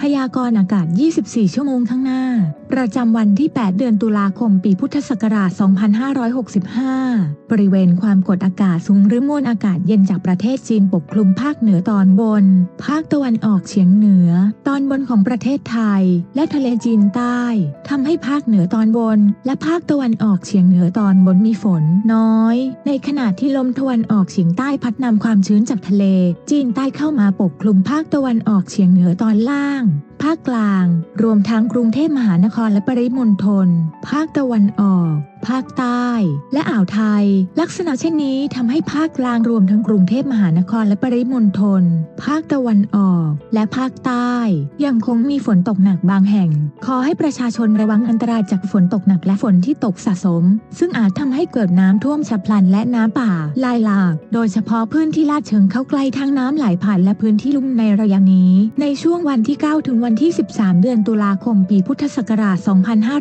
พยากรณ์อากาศ 24 ชั่วโมงข้างหน้า ประจำวันที่ 8 เดือนตุลาคม ปีพุทธศักราช 2565 บริเวณความกดอากาศสูงหรือมวลอากาศเย็นจากประเทศจีนปกคลุมภาคเหนือตอนบน ภาคตะวันออกเฉียงเหนือ ตอนบนของประเทศไทย และทะเลจีนใต้ ทำให้ภาคเหนือตอนบน และภาคตะวันออกเฉียงเหนือตอนบนมีฝนน้อย ในขณะที่ลมตะวันออกเฉียงใต้พัดนำความชื้นจากทะเล จีนใต้เข้ามาปกคลุมภาคตะวันออกเฉียงเหนือตอนล่างภาคกลาง รวมทั้งกรุงเทพมหานครและปริมณฑล ภาคตะวันออก ภาคใต้ และอ่าวไทย ลักษณะเช่นนี้ทำให้ภาคกลางรวมทั้งกรุงเทพมหานครและปริมณฑลภาคตะวันออก และภาคใต้ ยังคงมีฝนตกหนักบางแห่ง ขอให้ประชาชนระวังอันตรายจากฝนตกหนักและฝนที่ตกสะสม ซึ่งอาจทำให้เกิดน้ำท่วมฉับพลันและน้ำป่าลายหลากโดยเฉพาะพื้นที่ลาดเชิงเข้าใกล้ทางน้ำไหลผ่านและพื้นที่ลุ่มในระยะนี้ ในช่วงวันที่ 9 ถึงวันที่ 13 เดือนตุลาคมปีพุทธศักราช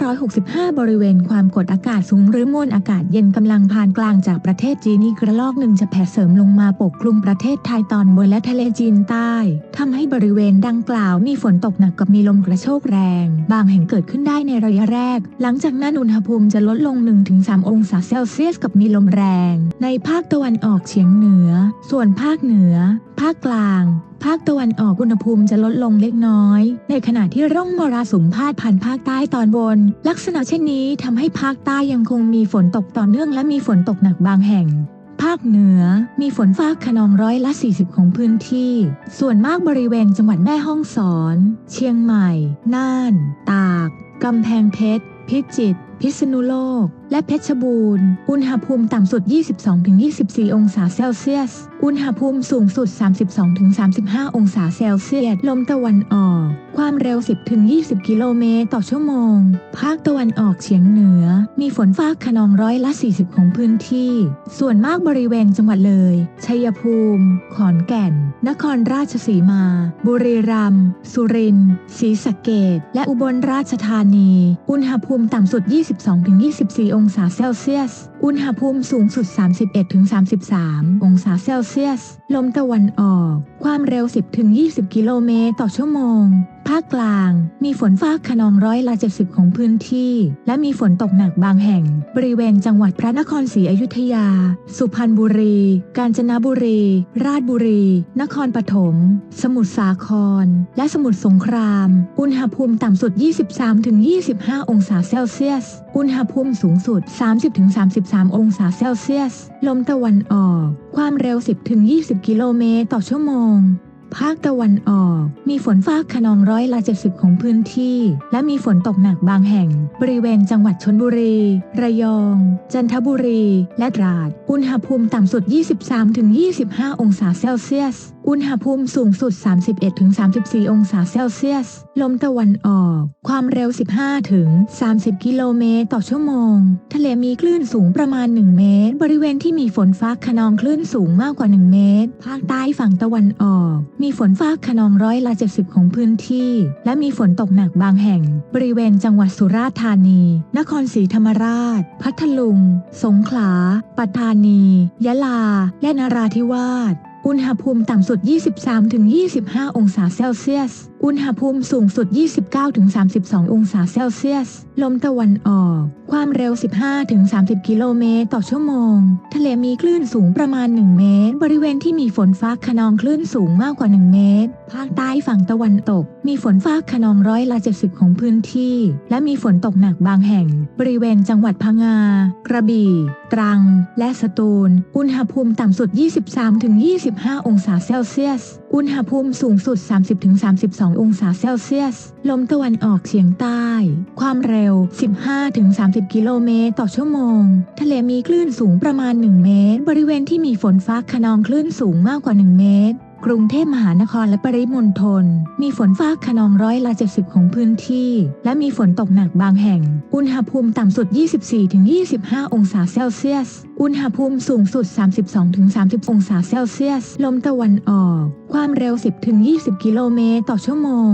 2565 บริเวณความกดอากาศสูงหรือมวลอากาศเย็นกำลังผ่านกลางจากประเทศจีนอีกระลอกหนึ่งจะแผ่เสริมลงมาปกคลุมประเทศไทยตอนบนและทะเลจีนใต้ทำให้บริเวณดังกล่าวมีฝนตกหนักกับมีลมกระโชกแรง บางแห่งเกิดขึ้นได้ในระยะแรก หลังจากนั้นอุณหภูมิจะลดลง 1-3 องศาเซลเซียสกับมีลมแรง ในภาคตะวันออกเฉียงเหนือ ส่วนภาคเหนือ ภาคกลาง ภาคตะวันออกอุณหภูมิจะลดลงเล็กน้อย ในขณะที่ร่องมรสุมพาดผ่านภาคใต้ตอนบน ลักษณะเช่นนี้ทำให้ภาคใต้ยังคงมีฝนตกต่อเนื่องและมีฝนตกหนักบางแห่งภาคเหนือมีฝนฟ้าขนองร้อยละ 40 ของพื้นที่ ส่วนมากบริเวณจังหวัดแม่ฮ่องสอน เชียงใหม่ น่าน ตาก กำแพงเพชร พิจิตร พิษณุโลก และเพชรบูรณ์ อุณหภูมิต่ำสุด 22-24 องศาเซลเซียส อุณหภูมิสูงสุด 32-35 องศาเซลเซียส ลมตะวันออก ความเร็ว 10-20 กิโลเมตรต่อชั่วโมง ภาคตะวันออกเฉียงเหนือ มีฝนฟ้าขนองร้อยละ 40 ของพื้นที่ ส่วนมากบริเวณจังหวัดเลย ชัยภูมิ ขอนแก่น นครราชสีมา บุรีรัมย์ สุรินทร์ ศรีสะเกษและอุบลราชธานี อุณหภูมิต่ำสุด22-24 องศาเซลเซียส อุณหภูมิสูงสุด 31-33 องศาเซลเซียส ลมตะวันออก ความเร็ว 10-20 กิโลเมตรต่อชั่วโมง ภาคกลาง มีฝนฟ้าขนองร้อยละ 70 ของพื้นที่ และมีฝนตกหนักบางแห่ง บริเวณจังหวัดพระนครศรีอยุธยา สุพรรณบุรี กาญจนบุรี ราชบุรี นครปฐม สมุทรสาคร และสมุทรสงคราม อุณหภูมิต่ำสุด 23-25 องศาเซลเซียส อุณหภูมิสูงสุด 30-33 องศาเซลเซียส ลมตะวันออก ความเร็ว 10-20 กิโลเมตรต่อชั่วโมง ภาคตะวันออก มีฝนฟ้าขนองร้อยละ 70 ของพื้นที่ และมีฝนตกหนักบางแห่ง บริเวณจังหวัดชนบุรี ระยอง จันทบุรี และตราด อุณหภูมิต่ำสุด 23-25 องศาเซลเซียสอุณหภูมิสูงสุด 31-34 องศาเซลเซียส ลมตะวันออก ความเร็ว 15-30 กิโลเมตรต่อชั่วโมง ทะเลมีคลื่นสูงประมาณ 1 เมตร บริเวณที่มีฝนฟ้าขนองคลื่นสูงมากกว่า 1 เมตร ภาคใต้ฝั่งตะวันออก มีฝนฟ้าขนองร้อยละ70 ของพื้นที่ และมีฝนตกหนักบางแห่ง บริเวณจังหวัดสุราษฎร์ธานี นครศรีธรรมราช พัทลุง สงขลา ปัตตานี ยะลา และนราธิวาส อุณหภูมิต่ำสุด 23-25 องศาเซลเซียส อุณหภูมิสูงสุด 29-32 องศาเซลเซียส ลมตะวันออก ความเร็ว 15-30 กิโลเมตรต่อชั่วโมง ทะเลมีคลื่นสูงประมาณ 1 เมตร บริเวณที่มีฝนฟ้าขนองคลื่นสูงมากกว่า 1 เมตร ภาคใต้ฝั่งตะวันตก มีฝนฟ้าขนองร้อยละ 70 ของพื้นที่ และมีฝนตกหนักบางแห่ง บริเวณจังหวัดพังงา กระบี่ ตรัง และสตูล อุณหภูมิต่ำสุด 23-25 องศาเซลเซียส อุณหภูมิสูงสุด 30-32 องศาเซลเซียส ลมตะวันออกเฉียงใต้ ความเร็ว 15-30 กิโลเมตรต่อชั่วโมง ทะเลมีคลื่นสูงประมาณ 1 เมตร บริเวณที่มีฝนฟ้าขนองคลื่นสูงมากกว่า 1 เมตร กรุงเทพมหานครและปริมณฑลมีฝนฟ้าขนองร้อยละ70 ของพื้นที่ และมีฝนตกหนักบางแห่ง อุณหภูมิต่ำสุด 24-25 องศาเซลเซียส อุณหภูมิสูงสุด 32-30 องศาเซลเซียส ลมตะวันออก ความเร็ว 10-20 กิโลเมตรต่อชั่วโมง